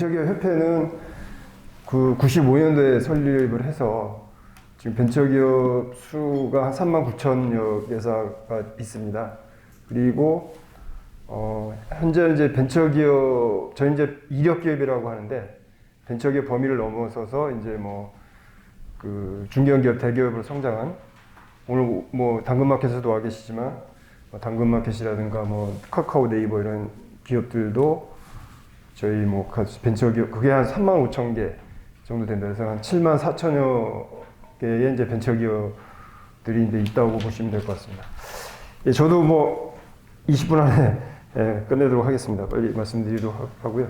벤처기업 협회는 그 95년도에 설립을 해서 지금 벤처기업 수가 한 3만 9천여 개사가 있습니다. 그리고 어, 현재 이제 벤처기업 저희 이제 이력기업이라고 하는데 벤처기업 범위를 넘어서서 이제 뭐 그 중견기업 대기업으로 성장한 오늘 뭐 당근마켓에도 와 계시지만 뭐 당근마켓이라든가 뭐 카카오 네이버 이런 기업들도 저희 뭐 벤처기업 그게 한 3만 5천 개 정도 된다 그래서 한 7만 4천여 개의 이제 벤처기업들이 이제 있다고 보시면 될 것 같습니다. 예, 저도 뭐 20분 안에 예, 끝내도록 하겠습니다. 빨리 말씀드리도록 하- 하고요.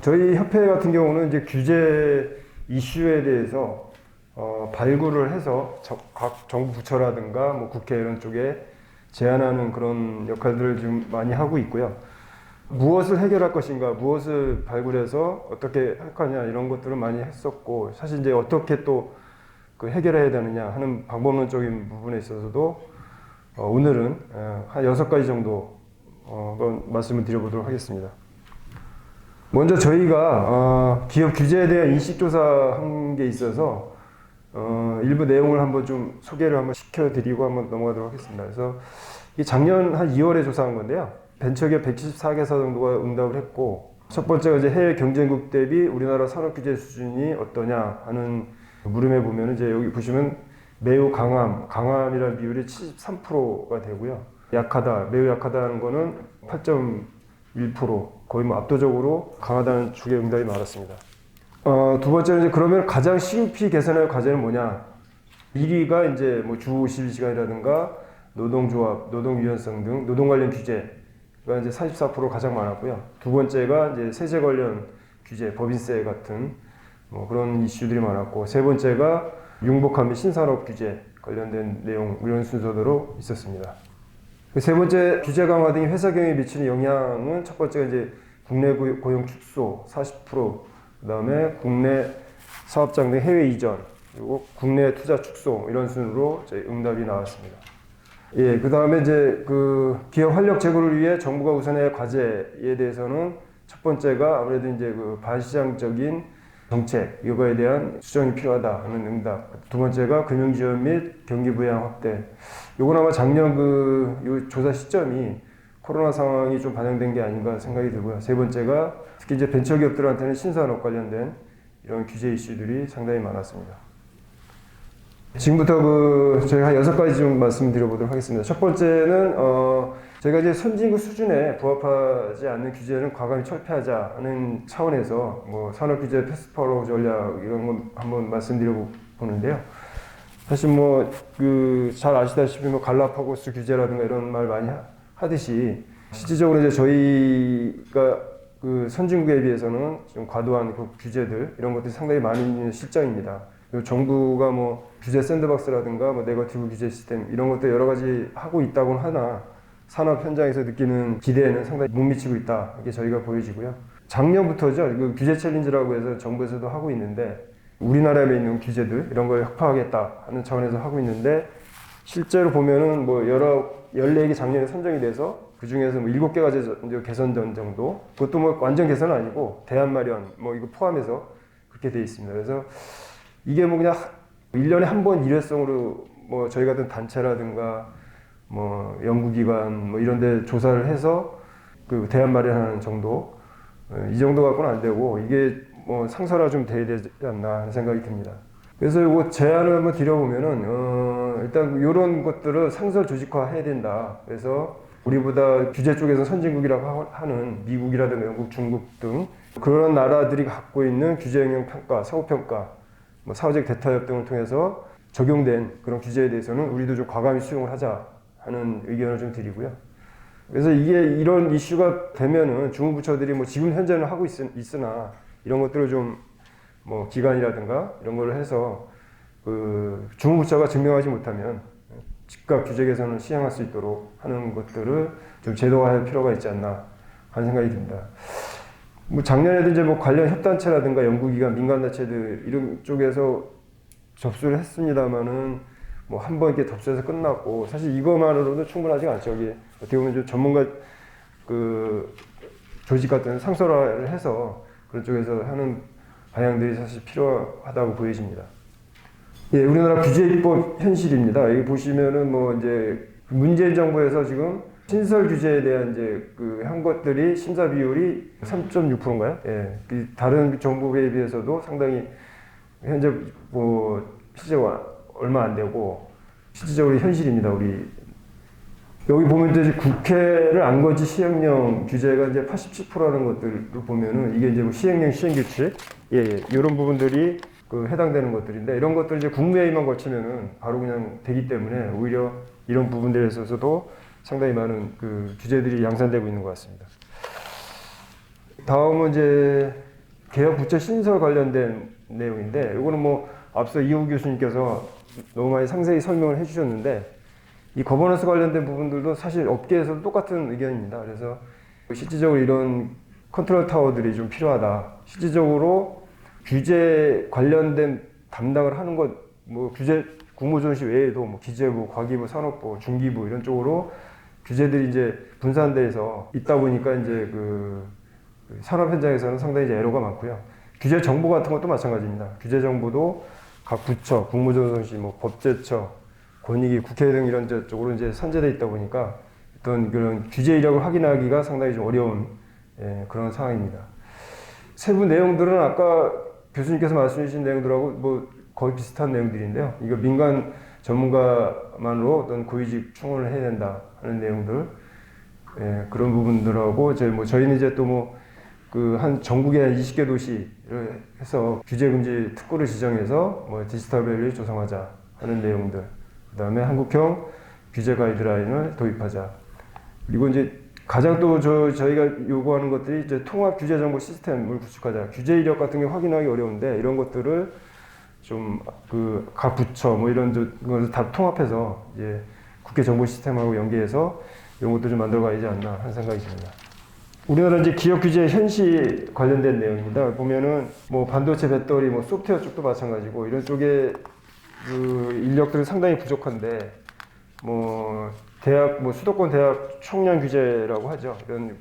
저희 협회 같은 경우는 이제 규제 이슈에 대해서 어, 발굴을 해서 저- 각 정부 부처라든가 뭐 국회 이런 쪽에 제안하는 그런 역할들을 좀 많이 하고 있고요. 무엇을 해결할 것인가, 무엇을 발굴해서 어떻게 할 거냐 이런 것들을 많이 했었고 사실 이제 어떻게 또 그 해결해야 되느냐 하는 방법론적인 부분에 있어서도 어, 오늘은 어, 한 여섯 가지 정도 어, 말씀을 드려보도록 하겠습니다. 먼저 저희가 어, 기업 규제에 대한 인식 조사한 게 있어서 어, 일부 내용을 한번 좀 소개를 한번 시켜드리고 한번 넘어가도록 하겠습니다. 그래서 이 작년 한 2월에 조사한 건데요. 벤처기업 174개사 정도가 응답을 했고 첫 번째가 이제 해외 경쟁국 대비 우리나라 산업 규제 수준이 어떠냐 하는 물음에 보면 이제 여기 보시면 매우 강함, 강함이라는 비율이 73%가 되고요. 약하다, 매우 약하다는 거는 8.1% 거의 뭐 압도적으로 강하다는 쪽의 응답이 많았습니다. 어, 두 번째는 이제 그러면 가장 CUP 개선할 과제는 뭐냐? 1위가 이제 뭐 주 52시간이라든가 노동조합, 노동유연성 등 노동 관련 규제 가 이제 44% 가장 많았고요. 두 번째가 이제 세제 관련 규제, 법인세 같은 뭐 그런 이슈들이 많았고 세 번째가 융복함 및 신산업 규제 관련된 내용 이런 순서대로 있었습니다. 그 세 번째 규제 강화 등이 회사 경영에 미치는 영향은 첫 번째가 이제 국내 고- 고용 축소 40% 그다음에 국내 사업장 등 해외 이전 그리고 국내 투자 축소 이런 순으로 응답이 나왔습니다. 예, 그 다음에 이제 그 기업 활력 제고를 위해 정부가 우선해야 할 과제에 대해서는 첫 번째가 아무래도 이제 그 반시장적인 정책 이거에 대한 수정이 필요하다 하는 응답. 두 번째가 금융 지원 및 경기 부양 확대. 요건 아마 작년 그요 조사 시점이 코로나 상황이 좀 반영된 게 아닌가 생각이 들고요. 세 번째가 특히 이제 벤처 기업들한테는 신산업 관련된 이런 규제 이슈들이 상당히 많았습니다. 지금부터 그 저희가 한 여섯 가지 좀 말씀드려보도록 하겠습니다. 첫 번째는 어 저희가 이제 선진국 수준에 부합하지 않는 규제는 과감히 철폐하자 하는 차원에서 뭐 산업 규제 패스트포로 전략 이런 거 한번 말씀드려 보는데요. 사실 뭐 그 잘 아시다시피 뭐 갈라파고스 규제라든가 이런 말 많이 하- 하듯이 실질적으로 이제 저희가 그 선진국에 비해서는 좀 과도한 그 규제들 이런 것들이 상당히 많은 실정입니다. 정부가 뭐 규제 샌드박스라든가 뭐 네거티브 규제 시스템 이런 것들 여러 가지 하고 있다고는 하나 산업 현장에서 느끼는 기대에는 상당히 못 미치고 있다 이게 저희가 보여지고요. 작년부터죠 그 규제 챌린지라고 해서 정부에서도 하고 있는데 우리나라에 있는 규제들 이런 걸 혁파하겠다 하는 차원에서 하고 있는데 실제로 보면은 뭐 여러 14개 작년에 선정이 돼서 그 중에서 뭐 7개가 이제 개선전 정도 그것도 뭐 완전 개선은 아니고 대안 마련 뭐 이거 포함해서 그렇게 돼 있습니다. 그래서 이게 뭐 그냥 1년에 한 번 일회성으로 뭐 저희 같은 단체라든가 뭐 연구기관 뭐 이런 데 조사를 해서 그 대안 마련하는 정도 어, 이 정도 갖고는 안 되고 이게 뭐 상설화 좀 돼야 되지 않나 하는 생각이 듭니다. 그래서 이거 제안을 한번 드려보면은 어, 일단 이런 것들을 상설 조직화 해야 된다. 그래서 우리보다 규제 쪽에서 선진국이라고 하- 하는 미국이라든가 영국, 중국 등 그런 나라들이 갖고 있는 규제 영향 평가, 사후 평가, 뭐 사회적 대타협 등을 통해서 적용된 그런 규제에 대해서는 우리도 좀 과감히 수용을 하자 하는 의견을 좀 드리고요. 그래서 이게 이런 이슈가 되면은 중부처들이 뭐 지금 현재는 하고 있, 있으나 이런 것들을 좀 뭐 기관이라든가 이런 걸 해서 그 중부처가 증명하지 못하면 즉각 규제 개선을 시행할 수 있도록 하는 것들을 좀 제도화할 필요가 있지 않나 하는 생각이 듭니다. 뭐 작년에도 이제 뭐 관련 협단체라든가 연구기관, 민간단체들 이런 쪽에서 접수를 했습니다만은 뭐 한 번 이렇게 접수해서 끝났고 사실 이것만으로도 충분하지가 않죠. 이게 어떻게 보면 좀 전문가 그 조직 같은 상설화를 해서 그런 쪽에서 하는 방향들이 사실 필요하다고 보여집니다. 예, 우리나라 규제 입법 현실입니다. 여기 보시면은 뭐 이제 문재인 정부에서 지금 신설 규제에 대한 이제 그 한 것들이 심사 비율이 3.6%인가요? 예, 그 다른 정부에 비해서도 상당히 현재 뭐 실제가 얼마 안 되고 실질적으로 현실입니다. 우리 여기 보면 이제 국회를 안 거치 시행령 규제가 이제 87%라는 것들을 보면은 이게 이제 뭐 시행령 시행 규칙 예, 예 이런 부분들이 그 해당되는 것들인데 이런 것들 이제 국무회의만 거치면은 바로 그냥 되기 때문에 오히려 이런 부분들에 있어서도 상당히 많은 그 규제들이 양산되고 있는 것 같습니다. 다음은 이제 개혁 부처 신설 관련된 내용인데 이거는 뭐 앞서 이호 교수님께서 너무 많이 상세히 설명을 해주셨는데 이 거버넌스 관련된 부분들도 사실 업계에서도 똑같은 의견입니다. 그래서 실질적으로 이런 컨트롤 타워들이 좀 필요하다. 실질적으로 규제 관련된 담당을 하는 것, 뭐 규제 국무조정실 외에도 뭐 기재부, 과기부, 산업부, 중기부 이런 쪽으로 규제들이 이제 분산돼서 있다 보니까 이제 그 산업 현장에서는 상당히 이제 애로가 많고요. 규제 정보 같은 것도 마찬가지입니다. 규제 정보도 각 부처, 국무조정실, 뭐 법제처, 권익위, 국회 등 이런 저 쪽으로 이제 산재돼 있다 보니까 어떤 그런 규제 이력을 확인하기가 상당히 좀 어려운 예, 그런 상황입니다. 세부 내용들은 아까 교수님께서 말씀해 주신 내용들하고 뭐 거의 비슷한 내용들인데요. 이거 민간 전문가만으로 어떤 고위직 충원을 해야 된다 하는 내용들. 예, 그런 부분들하고 이제 뭐 저희는 이제 또 뭐 그 한 전국의 한 20개 도시를 해서 규제 금지 특구를 지정해서 뭐 디지털 밸류 조성하자 하는 내용들. 그다음에 한국형 규제 가이드라인을 도입하자. 그리고 이제 가장 또 저 저희가 요구하는 것들이 이제 통합 규제 정보 시스템을 구축하자. 규제 이력 같은 게 확인하기 어려운데 이런 것들을 좀 그 각 부처 뭐 이런 것을 다 통합해서 이제 국회 정보 시스템하고 연계해서 이런 것들 좀 만들어 가야지 않나 하는 생각이 듭니다. 우리나라 이제 기업 규제 현시 관련된 내용입니다. 보면은 뭐 반도체 배터리 뭐 소프트웨어 쪽도 마찬가지고 이런 쪽에 그 인력들이 상당히 부족한데 뭐 대학 뭐 수도권 대학 총량 규제라고 하죠. 이런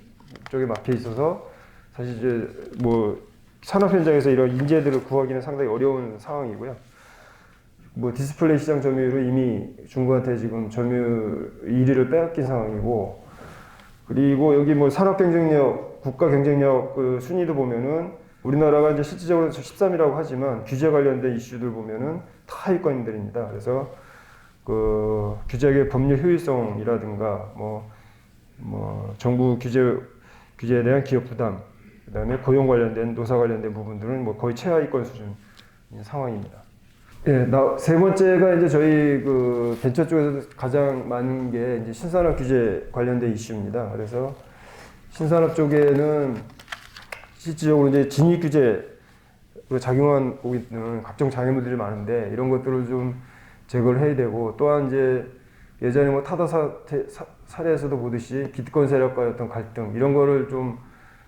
쪽에 막혀 있어서 사실 이제 뭐 산업 현장에서 이런 인재들을 구하기는 상당히 어려운 상황이고요. 뭐 디스플레이 시장 점유율은 이미 중국한테 지금 점유율 1위를 빼앗긴 상황이고 그리고 여기 뭐 산업 경쟁력, 국가 경쟁력 그 순위도 보면은 우리나라가 이제 실질적으로 13이라고 하지만 규제 관련된 이슈들 보면은 다 하위권들입니다. 그래서 그 규제의 법률 효율성이라든가 뭐, 뭐 정부 규제 규제에 대한 기업 부담, 그다음에 고용 관련된 노사 관련된 부분들은 뭐 거의 최하위권 수준 상황입니다. 예, 나, 세 번째가 이제 저희 그 벤처 쪽에서 가장 많은 게 이제 신산업 규제 관련된 이슈입니다. 그래서 신산업 쪽에는 실질적으로 이제 진입 규제로 작용하고 있는 각종 장애물들이 많은데 이런 것들을 좀 제거를 해야 되고 또한 이제 예전에 뭐 타다 사태, 사, 사례에서도 보듯이 기득권 세력과의 어떤 갈등 이런 거를 좀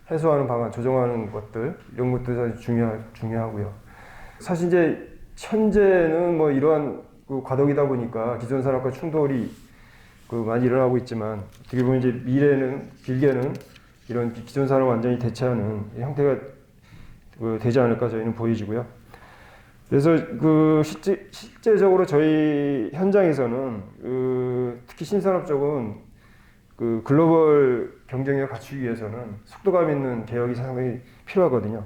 해소하는 방안, 조정하는 것들 이런 것들이 중요 중요하고요. 사실 이제 현재는 뭐 이러한 그 과도기다 보니까 기존 산업과 충돌이 그 많이 일어나고 있지만 어떻게 보면 이제 미래는 길게는 이런 기존 산업 완전히 대체하는 형태가 그 되지 않을까 저희는 보여지고요. 그래서 그 실제, 실제적으로 저희 현장에서는 그 특히 신산업 쪽은 그 글로벌 경쟁력 갖추기 위해서는 속도감 있는 개혁이 상당히 필요하거든요.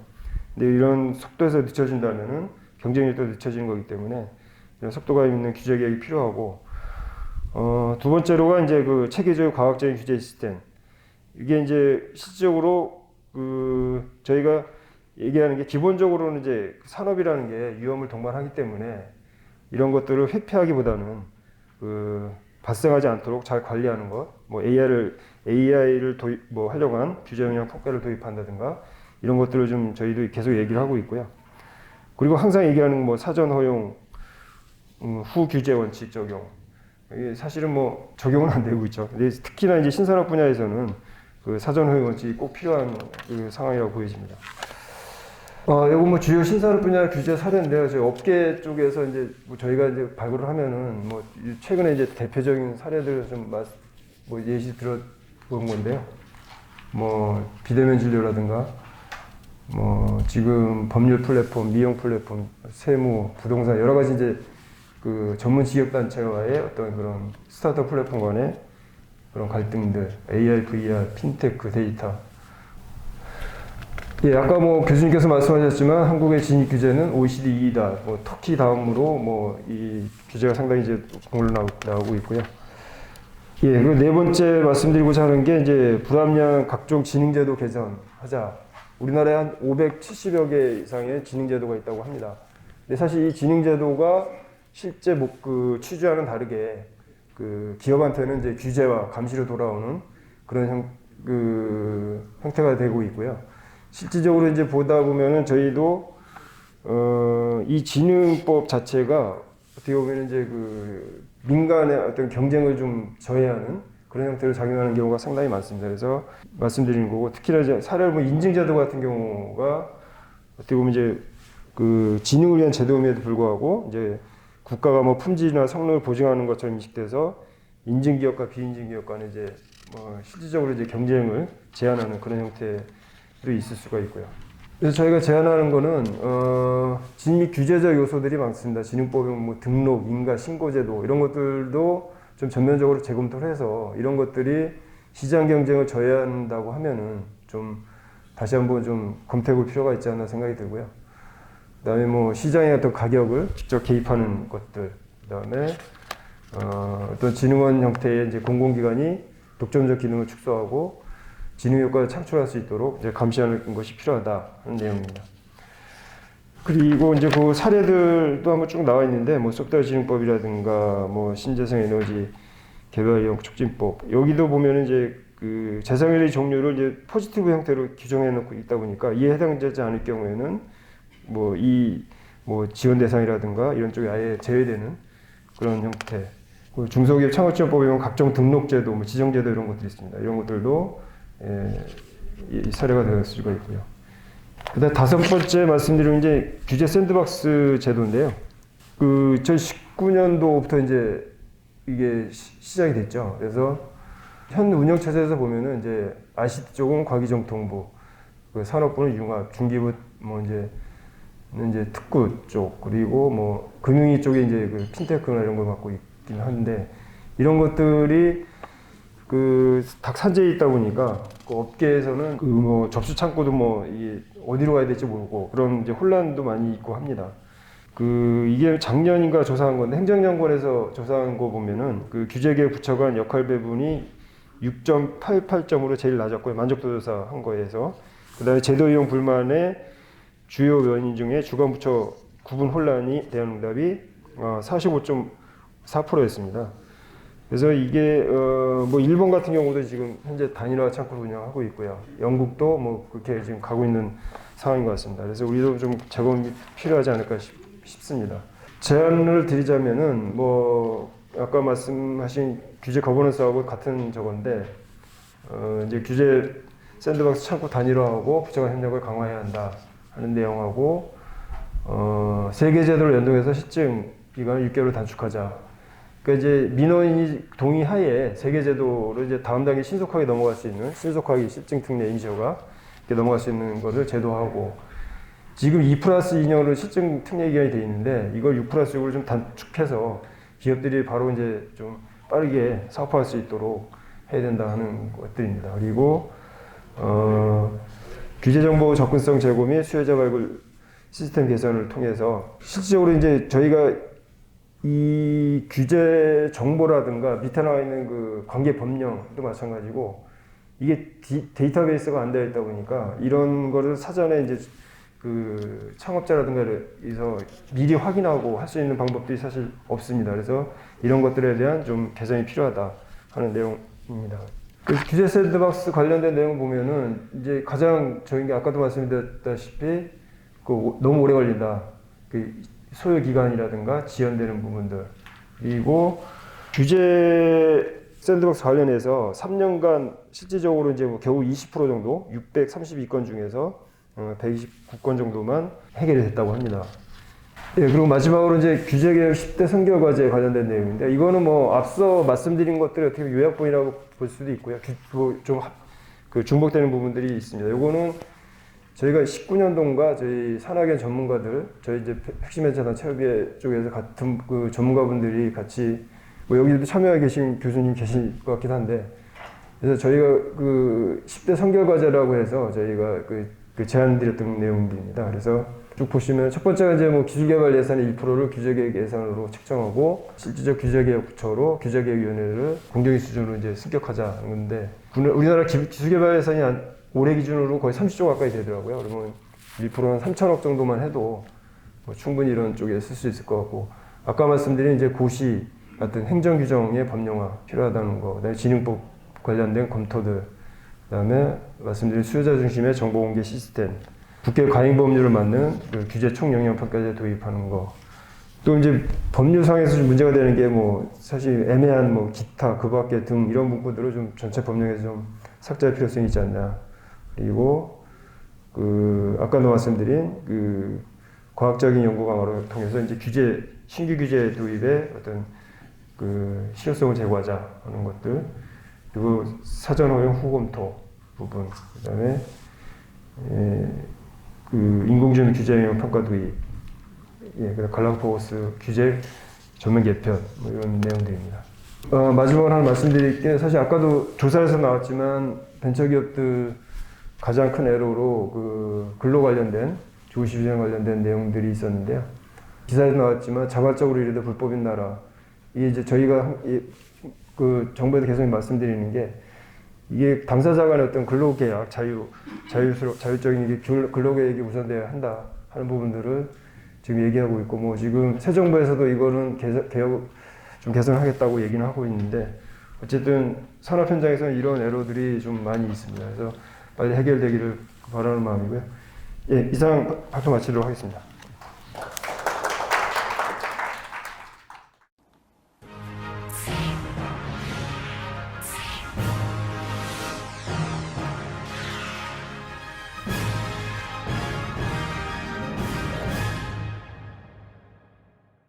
근데 이런 속도에서 늦춰진다면은 경쟁력도 늦춰지는 거기 때문에 이런 속도감 있는 규제 개혁이 필요하고 어, 두 번째로가 이제 그 체계적 과학적인 규제 시스템 이게 이제 실질적으로 그 저희가 얘기하는 게 기본적으로는 이제 산업이라는 게 위험을 동반하기 때문에 이런 것들을 회피하기보다는 그 발생하지 않도록 잘 관리하는 것, 뭐 AI를 AI를 도입 뭐 활용한 규제 영역 폭발을 도입한다든가 이런 것들을 좀 저희도 계속 얘기를 하고 있고요. 그리고 항상 얘기하는 뭐 사전 허용, 음, 후 규제 원칙 적용. 이게 사실은 뭐 적용은 안 되고 있죠. 근데 특히나 이제 신산업 분야에서는 그 사전 허용 원칙이 꼭 필요한 그 상황이라고 보여집니다. 어, 이거 뭐 주요 신산업 분야 규제 사례인데요. 저희 업계 쪽에서 이제 뭐 저희가 이제 발굴을 하면은 뭐 최근에 이제 대표적인 사례들을 좀뭐 예시 들어본 건데요. 뭐 비대면 진료라든가 뭐 지금 법률 플랫폼, 미용 플랫폼, 세무, 부동산 여러 가지 이제 그 전문 지역 단체와의 어떤 그런 스타트업 플랫폼 간의 그런 갈등들, AR, VR, 핀테크, 데이터. 예, 아까 뭐 교수님께서 말씀하셨지만 한국의 진입 규제는 OECD 2다. 뭐 터키 다음으로 뭐 이 규제가 상당히 이제 공을 나오고 있고요. 예, 그리고 네 번째 말씀드리고자 하는 게 이제 불합리한 각종 지능제도 개선하자. 우리나라에 한 570여 개 이상의 지능제도가 있다고 합니다. 근데 사실 이 지능제도가 실제 뭐그 취지와는 다르게 그 기업한테는 이제 규제와 감시로 돌아오는 그런 형, 그 형태가 되고 있고요. 실질적으로 이제 보다 보면은 저희도 어, 이 지능법 자체가 어떻게 보면 이제 그 민간의 어떤 경쟁을 좀 저해하는 그런 형태로 작용하는 경우가 상당히 많습니다. 그래서 말씀드리는 거고 특히나 이제 사례를 보면 인증제도 같은 경우가 어떻게 보면 이제 그 지능을 위한 제도임에도 불구하고 이제 국가가 뭐 품질이나 성능을 보증하는 것처럼 인식돼서 인증 기업과 비인증 기업 간에 이제 뭐 실질적으로 이제 경쟁을 제한하는 그런 형태 도 있을 수가 있고요. 그래서 저희가 제안하는 거는 어, 진입 규제적 요소들이 많습니다. 진흥법에 뭐 등록, 인가, 신고제도 이런 것들도 좀 전면적으로 재검토를 해서 이런 것들이 시장 경쟁을 저해한다고 하면은 좀 다시 한번 좀 검토해 볼 필요가 있지 않나 생각이 들고요. 그다음에 뭐 시장의 어떤 가격을 직접 개입하는 것들, 그다음에 어, 어떤 진흥원 형태의 이제 공공기관이 독점적 기능을 축소하고 진흥 효과를 창출할 수 있도록 이제 감시하는 것이 필요하다 하는 내용입니다. 그리고 이제 그 사례들도 한번 쭉 나와 있는데 뭐 소프트웨어 진흥법이라든가 뭐 신재생 에너지 개발 이용 촉진법 여기도 보면은 이제 그 재생에너지 종류를 이제 포지티브 형태로 규정해 놓고 있다 보니까 이에 해당되지 않을 경우에는 뭐 이뭐 지원 대상이라든가 이런 쪽이 아예 제외되는 그런 형태. 그 중소기업 창업지원법에 보면 각종 등록제도, 뭐 지정제도 이런 것들이 있습니다. 이런 것들도 예, 이 사례가 될 수가 있고요. 그다음 다섯 번째 말씀드리는 이제 규제 샌드박스 제도인데요. 그 2019년도부터 이제 이게 시- 시작이 됐죠. 그래서 현 운영 체제에서 보면은 이제 ICT 쪽은 과기정통부, 그 산업부는 융합, 중기부 뭐 이제 는 이제 특구 쪽 그리고 뭐 금융위 쪽에 이제 그 핀테크나 이런 걸 맡고 있긴 한데 이런 것들이 그 닭 산재에 있다 보니까 그 업계에서는 그 뭐 접수 창구도 뭐 이게 어디로 가야 될지 모르고 그런 이제 혼란도 많이 있고 합니다. 그 이게 작년인가 조사한 건데 행정연구원에서 조사한 거 보면은 그 규제계 부처 간 역할 배분이 6.88점으로 제일 낮았고요. 만족도 조사 한 거에서 그다음에 제도 이용 불만의 주요 원인 중에 주관 부처 구분 혼란이 대한 응답이 어, 45.4%였습니다. 그래서 이게 어, 뭐 일본 같은 경우도 지금 현재 단일화 창구를 운영하고 있고요. 영국도 뭐 그렇게 지금 가고 있는 상황인 것 같습니다. 그래서 우리도 좀 재검이 필요하지 않을까 싶, 싶습니다. 제안을 드리자면은 뭐 아까 말씀하신 규제 거버넌스하고 같은 저건데 어, 이제 규제 샌드박스 창구 단일화하고 부처간 협력을 강화해야 한다 하는 내용하고 어, 세계 제도를 연동해서 시증 기간을 6개월로 단축하자. 그러니까 이제 민원인이 동의하에 세계 제도로 이제 다음 단계 신속하게 넘어갈 수 있는 신속하게 실증 특례 이니셔가 이렇게 넘어갈 수 있는 거를 제도하고 지금 2 플러스 2년으로 실증 특례 기간이 돼 있는데 이걸 6 플러스 6으로 좀 단축해서 기업들이 바로 이제 좀 빠르게 사업화할 수 있도록 해야 된다 하는 것들입니다. 그리고 어, 규제 정보 접근성 제고 및 수요자 발굴 시스템 개선을 통해서 실질적으로 이제 저희가 이 규제 정보라든가 밑에 나와 있는 그 관계 법령도 마찬가지고 이게 디, 데이터베이스가 안 되어 있다 보니까 이런 거를 사전에 이제 그 창업자라든가 에서 미리 확인하고 할 수 있는 방법들이 사실 없습니다. 그래서 이런 것들에 대한 좀 개선이 필요하다 하는 내용입니다. 그 규제 샌드박스 관련된 내용 보면은 이제 가장 저희가 아까도 말씀드렸다시피 그 오- 너무 오래 걸린다. 그 소요 기간이라든가 지연되는 부분들 그리고 규제 샌드박스 관련해서 3년간 실질적으로 이제 뭐 겨우 20% 정도 632건 중에서 어, 129건 정도만 해결이 됐다고 합니다. 예, 그리고 마지막으로 이제 규제개혁 10대 선결 과제 관련된 내용인데 이거는 뭐 앞서 말씀드린 것들이 어떻게 보면 요약본이라고 볼 수도 있고요. 규- 뭐좀 합- 그 중복되는 부분들이 있습니다. 요거는 저희가 19년도인가 저희 산학연 전문가들 저희 이제 핵심회사단 체육회 쪽에서 같은 그 전문가분들이 같이 뭐 여기도 참여해 계신 교수님 계실 것 같긴 한데 그래서 저희가 그 10대 선결 과제라고 해서 저희가 그, 그 제안 드렸던 내용들입니다. 그래서 쭉 보시면 첫 번째가 이제 뭐 기술개발 예산의 1%를 규제계획 예산으로 책정하고 실질적 규제개혁 부처로 규제개혁위원회를 공정위 수준으로 이제 승격하자는 건데 군- 우리나라 기- 기술개발 예산이 한 올해 기준으로 거의 30조 가까이 되더라고요. 그러면 1%는 3천억 정도만 해도 뭐 충분히 이런 쪽에 쓸 수 있을 것 같고 아까 말씀드린 이제 고시 같은 행정 규정의 법령화 필요하다는 거, 그다음에 진흥법 관련된 검토들, 그다음에 말씀드린 수요자 중심의 정보 공개 시스템, 국회 과잉 법률을 맞는 그 규제 총 영향 평가제 도입하는 거. 또 이제 법률상에서 좀 문제가 되는 게 뭐 사실 애매한 뭐 기타 그밖에 등 이런 부분들을 좀 전체 법령에서 좀 삭제할 필요성이 있지 않나. 그리고 그 아까도 말씀드린 그 과학적인 연구 강화를 통해서 이제 규제 신규 규제 도입에 어떤 그 실효성을 제고하자 하는 것들 그리고 사전 허용 후검토 부분 그다음에 예, 그 인공지능 규제 영역 평가 도입 예, 그다음 갈라파고스 규제 전면 개편 뭐 이런 내용들입니다. 어, 마지막으로 하나 말씀드릴 게 사실 아까도 조사에서 나왔지만 벤처기업들 가장 큰 에러로 그 근로 관련된 조시 비전 관련된 내용들이 있었는데요. 기사에서 나왔지만 자발적으로 이래도 불법인 나라. 이게 이제 저희가 그 정부에서 계속 말씀드리는 게 이게 당사자 간의 어떤 근로계약 자유 자유스러 자율적인 이게 균- 근로계획이 우선돼야 한다 하는 부분들을 지금 얘기하고 있고 뭐 지금 새 정부에서도 이거는 개선, 개혁 좀 개선하겠다고 얘기는 하고 있는데 어쨌든 산업 현장에서는 이런 에러들이 좀 많이 있습니다. 그래서 빨리 해결되기를 바라는 마음이고요. 예, 이상 발표 마치도록 하겠습니다.